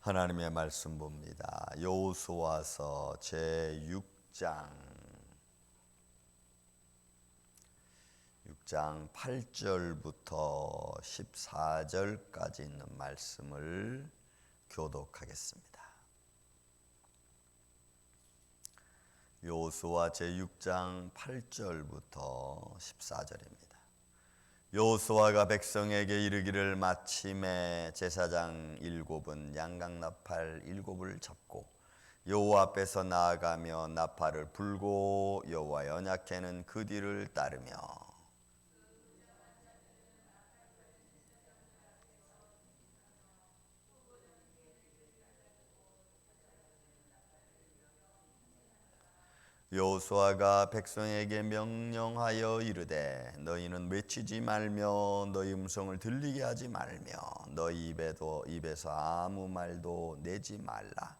하나님의 말씀 봅니다. 여호수아서 제 6장 6장 8절부터 14절까지 있는 말씀을 교독하겠습니다. 여호수아 제 6장 8절부터 14절입니다. 여호수아가 백성에게 이르기를 마침에 제사장 일곱은 양강나팔 일곱을 잡고 여호와 앞에서 나아가며 나팔을 불고 여호와 연약해는 그 뒤를 따르며 여호수아가 백성에게 명령하여 이르되 너희는 외치지 말며 너희 음성을 들리게 하지 말며 너희 입에도 입에서 아무 말도 내지 말라.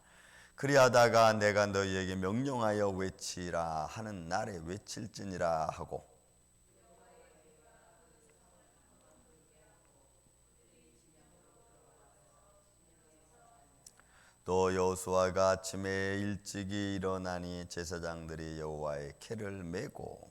그리하다가 내가 너희에게 명령하여 외치라 하는 날에 외칠지니라 하고 또 여호수아가 아침에 일찍이 일어나니 제사장들이 여호와의 캐를 메고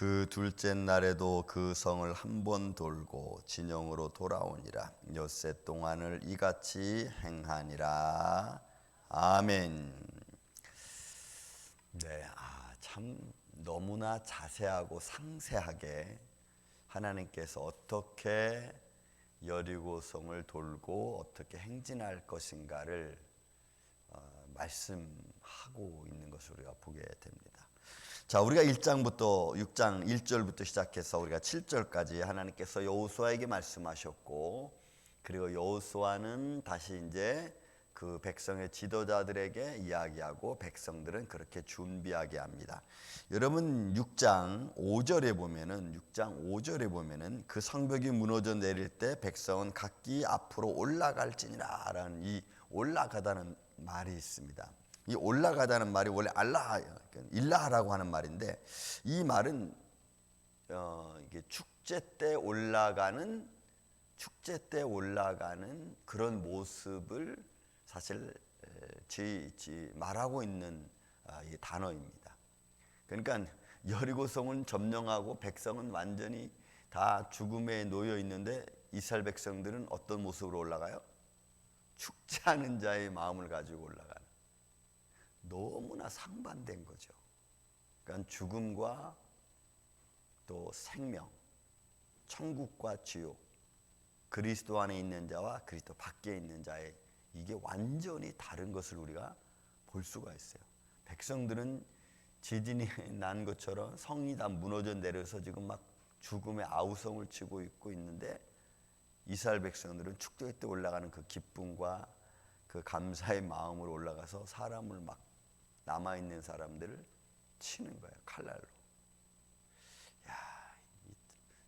그 둘째 날에도 그 성을 한 번 돌고 진영으로 돌아오니라 엿새 동안을 이같이 행하니라 아멘. 네, 아, 참 너무나 자세하고 상세하게 하나님께서 어떻게 여리고 성을 돌고 어떻게 행진할 것인가를 어, 말씀하고 있는 것을 우리가 보게 됩니다. 자, 우리가 1장부터 6장 1절부터 시작해서 우리가 7절까지 하나님께서 여호수아에게 말씀하셨고 그리고 여호수아는 다시 이제 그 백성의 지도자들에게 이야기하고 백성들은 그렇게 준비하게 합니다. 여러분 6장 5절에 보면은 6장 5절에 보면은 그 성벽이 무너져 내릴 때 백성은 각기 앞으로 올라갈지니라라는 이 올라가다는 말이 있습니다. 이 올라가다는 말이 원래 알라 일라라고 하는 말인데 이 말은 어, 이게 축제 때 올라가는 축제 때 올라가는 그런 모습을 사실 지, 지 말하고 있는 아, 이 단어입니다. 그러니까 여리고성은 점령하고 백성은 완전히 다 죽음에 놓여 있는데 이스라엘 백성들은 어떤 모습으로 올라가요? 축제하는 자의 마음을 가지고 올라가는. 너무나 상반된 거죠. 그러니까 죽음과 또 생명, 천국과 지옥, 그리스도 안에 있는 자와 그리스도 밖에 있는 자의 이게 완전히 다른 것을 우리가 볼 수가 있어요. 백성들은 지진이 난 것처럼 성이 다 무너져 내려서 지금 막 죽음의 아우성을 치고 있고 있는데 이스라엘 백성들은 축제 때 올라가는 그 기쁨과 그 감사의 마음으로 올라가서 사람을 막 남아 있는 사람들을 치는 거예요 칼날로. 야,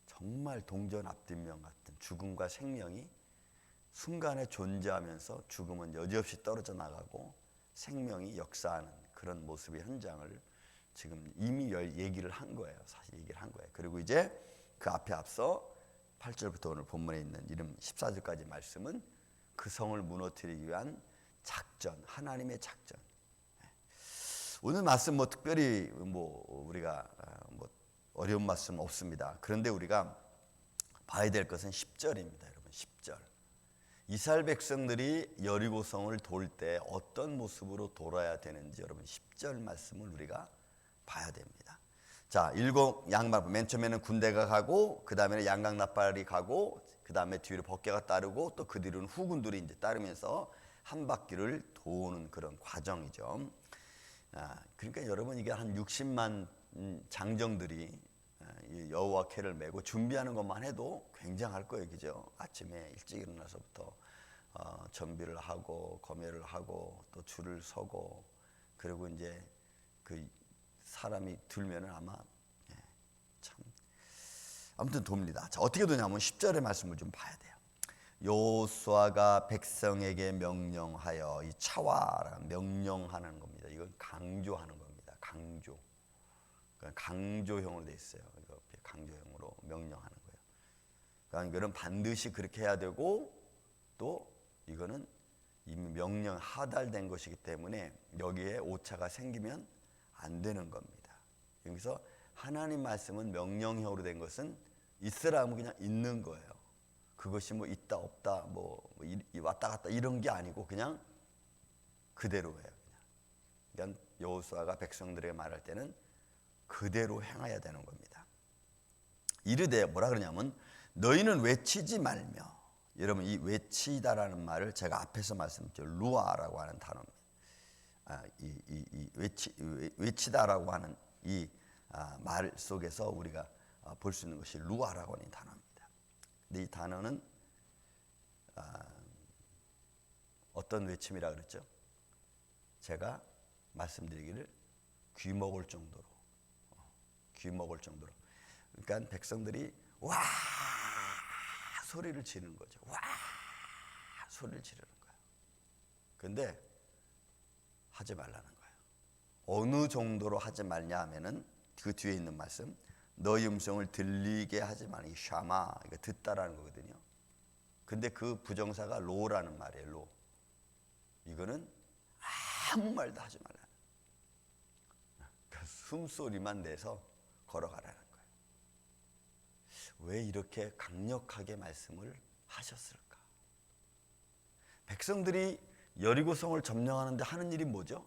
정말 동전 앞뒷면 같은 죽음과 생명이 순간에 존재하면서 죽음은 여지없이 떨어져 나가고 생명이 역사하는 그런 모습의 현장을 지금 이미 얘기를 한 거예요. 사실 얘기를 한 거예요. 그리고 이제 그 앞에 앞서 8절부터 오늘 본문에 있는 이름 14절까지 말씀은 그 성을 무너뜨리기 위한 작전, 하나님의 작전. 오늘 말씀 뭐 특별히 뭐 우리가 뭐 어려운 말씀 없습니다. 그런데 우리가 봐야 될 것은 10절입니다, 여러분. 10절. 이스라엘 백성들이 여리고성을 돌 때 어떤 모습으로 돌아야 되는지 여러분 10절 말씀을 우리가 봐야 됩니다. 자, 일곱 양말 맨 처음에는 군대가 가고 그 다음에는 양각 나팔이 가고 그 다음에 뒤로 법계가 따르고 또 그 뒤로는 후군들이 이제 따르면서 한 바퀴를 도는 그런 과정이죠. 아, 그러니까 여러분 이게 한 60만 장정들이 여호와 캐를 메고 준비하는 것만 해도 굉장할 거예요, 그죠? 아침에 일찍 일어나서부터 어, 준비를 하고 검열을 하고 또 줄을 서고 그리고 이제 그 사람이 들면은 아마 예, 참 아무튼 돕니다. 자 어떻게 되냐면 10절의 말씀을 좀 봐야 돼요. 여호수아가 백성에게 명령하여 이 차와라 명령하는 겁니다. 이건 강조하는 겁니다. 강조. 그러니까 강조형으로 돼 있어요. 강조형으로 명령하는 거예요. 그러니까 이거는 반드시 그렇게 해야 되고 또 이거는 이미 명령 하달된 것이기 때문에 여기에 오차가 생기면 안 되는 겁니다. 여기서 하나님 말씀은 명령형으로 된 것은 있으라면 그냥 있는 거예요. 그것이 뭐 있다 없다 뭐 이- 왔다 갔다 이런 게 아니고 그냥 그대로예요. 그냥. 그러니까 여호수아가 백성들에게 말할 때는 그대로 행해야 되는 겁니다. 이르되 뭐라 그러냐면 너희는 외치지 말며 여러분 이 외치다라는 말을 제가 앞에서 말씀드렸죠 루아라고 하는 단어입니다. 아, 이, 이, 이 외치, 외- 외치다라고 하는 이 아, 말 속에서 우리가 아, 볼수 있는 것이 루아라고 하는. 근데 이 단어는 아, 어떤 외침이라 그랬죠? 제가 말씀드리기를 귀 먹을 정도로 어, 귀 먹을 정도로 그러니까 백성들이 와 소리를 지르는 거죠. 와 소리를 지르는 거예요. 근데 하지 말라는 거예요. 어느 정도로 하지 말냐 하면은 그 뒤에 있는 말씀 너희 음성을 들리게 하지 말라. 이 샤마 이거 듣다라는 거거든요. 근데 그 부정사가 로라는 말이에요. 로. 이거는 아무 말도 하지 말라. 그 숨소리만 내서 걸어가라는 거예요. 왜 이렇게 강력하게 말씀을 하셨을까? 백성들이 여리고성을 점령하는데 하는 일이 뭐죠?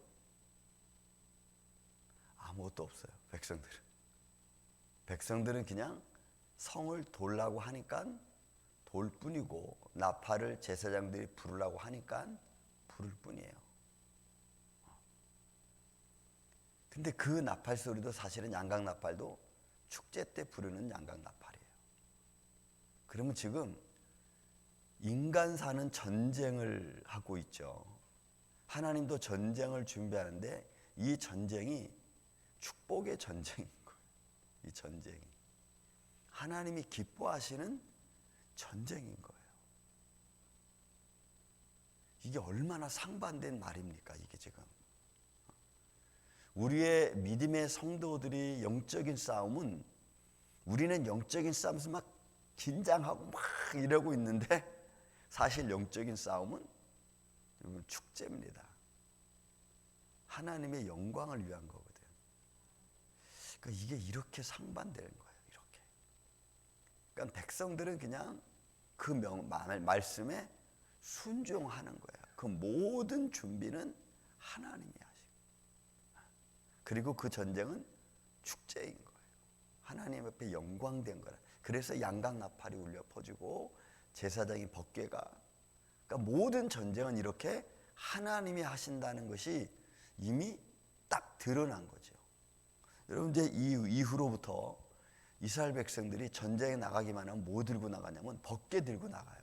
아무것도 없어요. 백성들은. 백성들은 그냥 성을 돌라고 하니까 돌 뿐이고 나팔을 제사장들이 부르라고 하니까 부를 뿐이에요. 근데 그 나팔 소리도 사실은 양각 나팔도 축제 때 부르는 양각 나팔이에요. 그러면 지금 인간 사는 전쟁을 하고 있죠. 하나님도 전쟁을 준비하는데 이 전쟁이 축복의 거예요. 이 전쟁이. 하나님이 기뻐하시는 전쟁인 거예요. 이게 얼마나 상반된 말입니까? 이게 지금. 우리의 믿음의 성도들이 영적인 싸움은 우리는 영적인 싸움에서 막 긴장하고 막 이러고 있는데 사실 영적인 싸움은 축제입니다. 하나님의 영광을 위한 거거든. 그러니까 이게 이렇게 상반되는 거예요. 이렇게. 그러니까 백성들은 그냥 그 명, 말, 말씀에 순종하는 거예요. 그 모든 준비는 하나님이 하시고. 그리고 그 전쟁은 축제인 거예요. 하나님 앞에 영광된 거라. 그래서 양각 나팔이 울려 퍼지고 제사장이 법궤가 그러니까 모든 전쟁은 이렇게 하나님이 하신다는 것이 이미 딱 드러난 거죠. 여러분 이제 이 이후로부터 이스라엘 백성들이 전쟁에 나가기만 하면 뭐 들고 나가냐면 법궤 들고 나가요.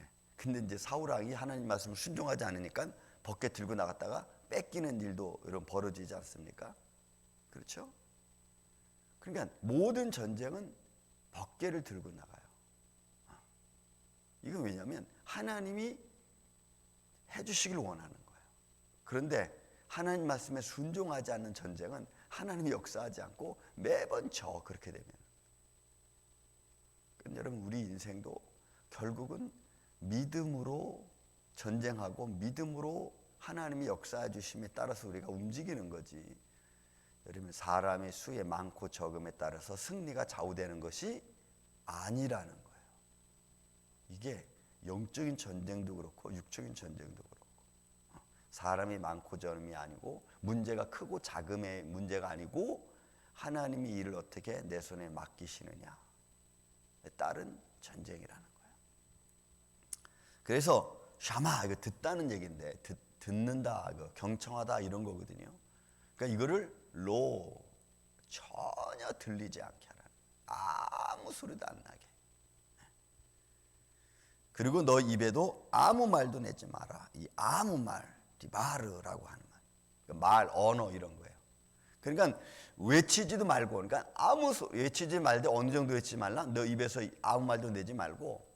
예. 근데 이제 사울 왕이 하나님 말씀을 순종하지 않으니까 법궤 들고 나갔다가 뺏기는 일도 이런 벌어지지 않습니까? 그렇죠? 그러니까 모든 전쟁은 법궤를 들고 나가요. 이건 왜냐하면 하나님이 해주시길 원하는 거예요. 그런데 하나님 말씀에 순종하지 않는 전쟁은 하나님이 역사하지 않고 매번 져 그렇게 되면. 여러분 우리 인생도 결국은 믿음으로 전쟁하고 믿음으로 하나님이 역사해 주심에 따라서 우리가 움직이는 거지. 여러분 사람의 수에 많고 적음에 따라서 승리가 좌우되는 것이 아니라는 거예요. 이게 영적인 전쟁도 그렇고 육적인 전쟁도 그렇고 어, 사람이 많고 적음이 아니고 문제가 크고 작음의 문제가 아니고 하나님이 이를 어떻게 내 손에 맡기시느냐 따른 전쟁이라는 거예요. 그래서 샤마 이거 듣다는 얘기인데 듣, 듣는다 경청하다 이런 거거든요. 그러니까 이거를 로 전혀 들리지 않게 하라. 아무 소리도 안 나게. 그리고 너 입에도 아무 말도 내지 마라. 이 아무 말, 디바르라고 하는 말. 그러니까 말, 언어 이런 거예요. 그러니까 외치지도 말고, 그러니까 아무 소, 외치지 말되 어느 정도 외치지 말라. 너 입에서 아무 말도 내지 말고,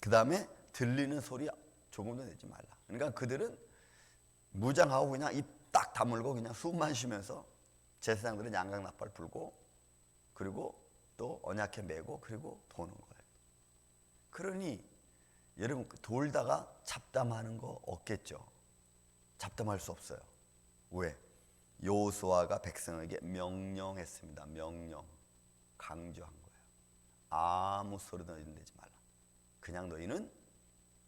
그 다음에 들리는 소리 조금도 내지 말라. 그러니까 그들은 무장하고 그냥 입 딱 다물고 그냥 숨만 쉬면서 제사장들은 양각 나팔 불고 그리고 또 언약해 메고 그리고 도는 거예요. 그러니 여러분 그 돌다가 잡담하는 거 없겠죠. 잡담할 수 없어요. 왜? 요수아가 백성에게 명령했습니다. 명령 강조한 거예요. 아무 소리도 내지 말라. 그냥 너희는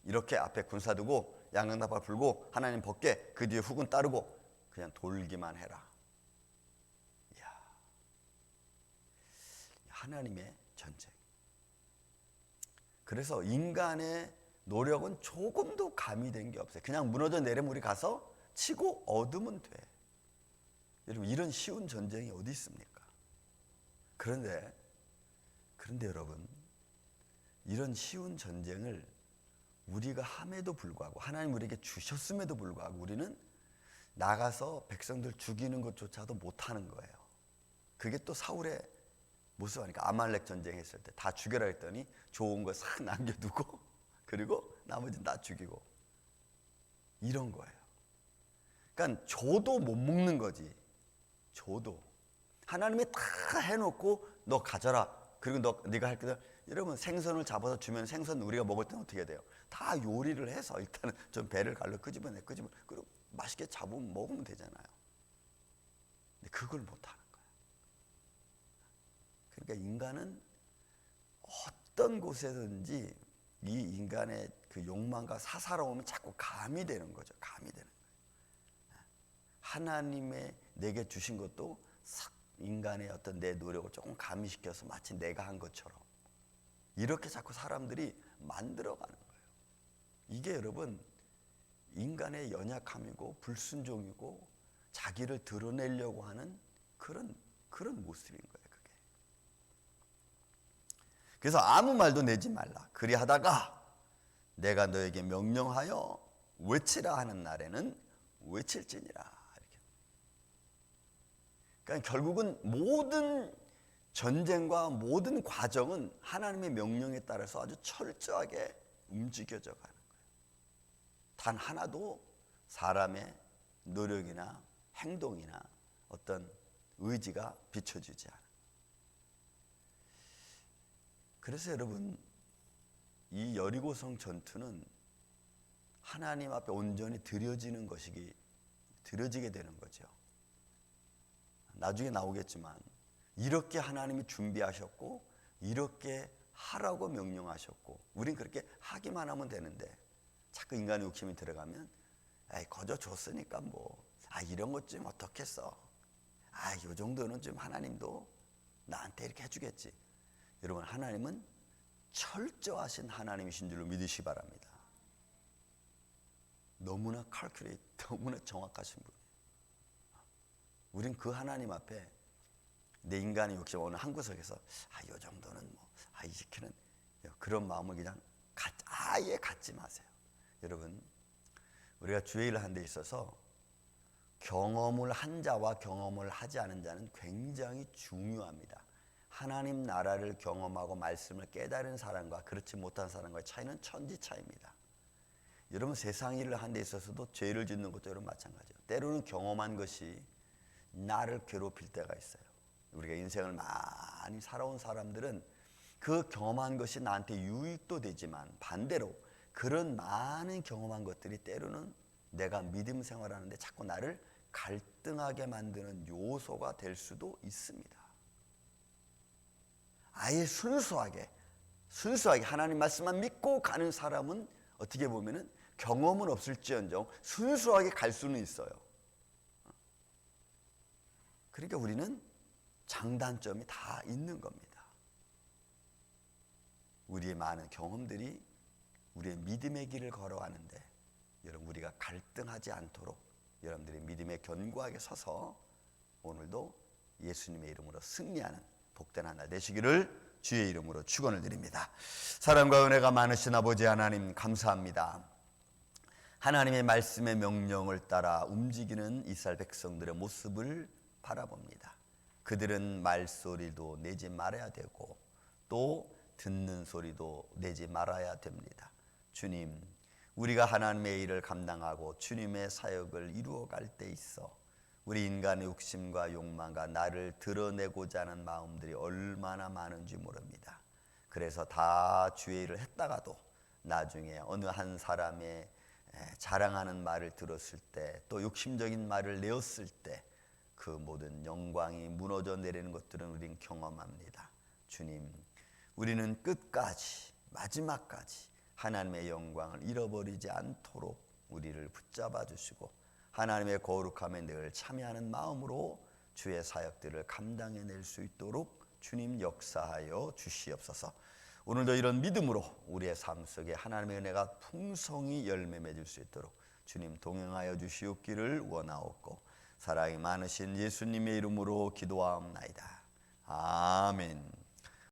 이렇게 앞에 군사 두고 양강나팔 불고 하나님 벗게 그 뒤에 후군 따르고 그냥 돌기만 해라. 이야, 하나님의 전쟁. 그래서 인간의 노력은 조금도 가미된 게 없어요. 그냥 무너져 내리면 우리 가서 치고 얻으면 돼. 여러분 이런 쉬운 전쟁이 어디 있습니까? 그런데 그런데 여러분 이런 쉬운 전쟁을 우리가 함에도 불구하고 하나님 우리에게 주셨음에도 불구하고 우리는 나가서 백성들 죽이는 것조차도 못하는 거예요. 그게 또 사울의 모습 아니까 아말렉 전쟁했을 때 다 죽여라 했더니 좋은 거 싹 남겨두고 그리고 나머지는 다 죽이고 이런 거예요. 그러니까 줘도 못 먹는 거지. 줘도 하나님이 다 해놓고 너 가져라. 그리고 너 네가 할 거다. 여러분 생선을 잡아서 주면 생선 우리가 먹을 때는 어떻게 돼요? 다 요리를 해서 일단은 좀 배를 갈라 끄집어내 끄집어 그리고 맛있게 잡으면 먹으면 되잖아요. 근데 그걸 못 하는 거야. 그러니까 인간은 어떤 곳에든지 이 인간의 그 욕망과 사사로움이 자꾸 감이 되는 거죠. 감이 되는. 하나님의 내게 주신 것도 싹 인간의 어떤 내 노력을 조금 가미시켜서 마치 내가 한 것처럼 이렇게 자꾸 사람들이 만들어가는 거예요. 이게 여러분 인간의 연약함이고 불순종이고 자기를 드러내려고 하는 그런 그런 모습인 거예요. 그래서 아무 말도 내지 말라. 그리하다가 내가 너에게 명령하여 외치라 하는 날에는 외칠지니라. 이렇게. 그러니까 결국은 모든 전쟁과 모든 과정은 하나님의 명령에 따라서 아주 철저하게 움직여져 가는 거예요. 단 하나도 사람의 노력이나 행동이나 어떤 의지가 비춰지지 않아. 그래서 여러분 이 여리고성 전투는 하나님 앞에 온전히 드려지는 것이기 드려지게 되는 거죠. 나중에 나오겠지만 이렇게 하나님이 준비하셨고 이렇게 하라고 명령하셨고 우린 그렇게 하기만 하면 되는데 자꾸 인간의 욕심이 들어가면 에이 거저 줬으니까 뭐 아 이런 것 좀 어떻겠어 아요 정도는 좀 하나님도 나한테 이렇게 해주겠지 여러분 하나님은 철저하신 하나님이신 줄로 믿으시 바랍니다. 너무나 칼큘레이트 너무나 정확하신 분. 우린 그 하나님 앞에 내 인간의 욕심 어느 한 구석에서 아요 정도는 뭐아 이지키는 그런 마음을 그냥 가, 아예 갖지 마세요. 여러분 우리가 주의를 한데 있어서 경험을 한 자와 경험을 하지 않은 자는 굉장히 중요합니다. 하나님 나라를 경험하고 말씀을 깨달은 사람과 그렇지 못한 사람과의 차이는 천지 차이입니다. 여러분 세상 일을 한 데 있어서도 죄를 짓는 것도 여러분 마찬가지예요. 때로는 경험한 것이 나를 괴롭힐 때가 있어요. 우리가 인생을 많이 살아온 사람들은 그 경험한 것이 나한테 유익도 되지만 반대로 그런 많은 경험한 것들이 때로는 내가 믿음 생활하는데 자꾸 나를 갈등하게 만드는 요소가 될 수도 있습니다. 아예 순수하게 순수하게 하나님 말씀만 믿고 가는 사람은 어떻게 보면은 경험은 없을지언정 순수하게 갈 수는 있어요. 그러니까 우리는 장단점이 다 있는 겁니다. 우리의 많은 경험들이 우리의 믿음의 길을 걸어가는데 여러분 우리가 갈등하지 않도록 여러분들이 믿음에 견고하게 서서 오늘도 예수님의 이름으로 승리하는 복된 하나 되시기를 주의 이름으로 축원을 드립니다. 사랑과 은혜가 많으신 아버지 하나님 감사합니다. 하나님의 말씀의 명령을 따라 움직이는 이스라엘 백성들의 모습을 바라봅니다. 그들은 말소리도 내지 말아야 되고 또 듣는 소리도 내지 말아야 됩니다. 주님, 우리가 하나님의 일을 감당하고 주님의 사역을 이루어 갈 때 있어 우리 인간의 욕심과 욕망과 나를 드러내고자 하는 마음들이 얼마나 많은지 모릅니다. 그래서 다 주의 일을 했다가도 나중에 어느 한 사람의 에, 자랑하는 말을 들었을 때 또 욕심적인 말을 내었을 때 그 모든 영광이 무너져 내리는 것들은 우린 경험합니다. 주님, 우리는 끝까지 마지막까지 하나님의 영광을 잃어버리지 않도록 우리를 붙잡아 주시고 하나님의 거룩함에 늘 참여하는 마음으로 주의 사역들을 감당해낼 수 있도록 주님 역사하여 주시옵소서. 오늘도 이런 믿음으로 우리의 삶 속에 하나님의 은혜가 풍성히 열매 맺을 수 있도록 주님 동행하여 주시옵기를 원하옵고 사랑이 많으신 예수님의 이름으로 기도하옵나이다. 아멘.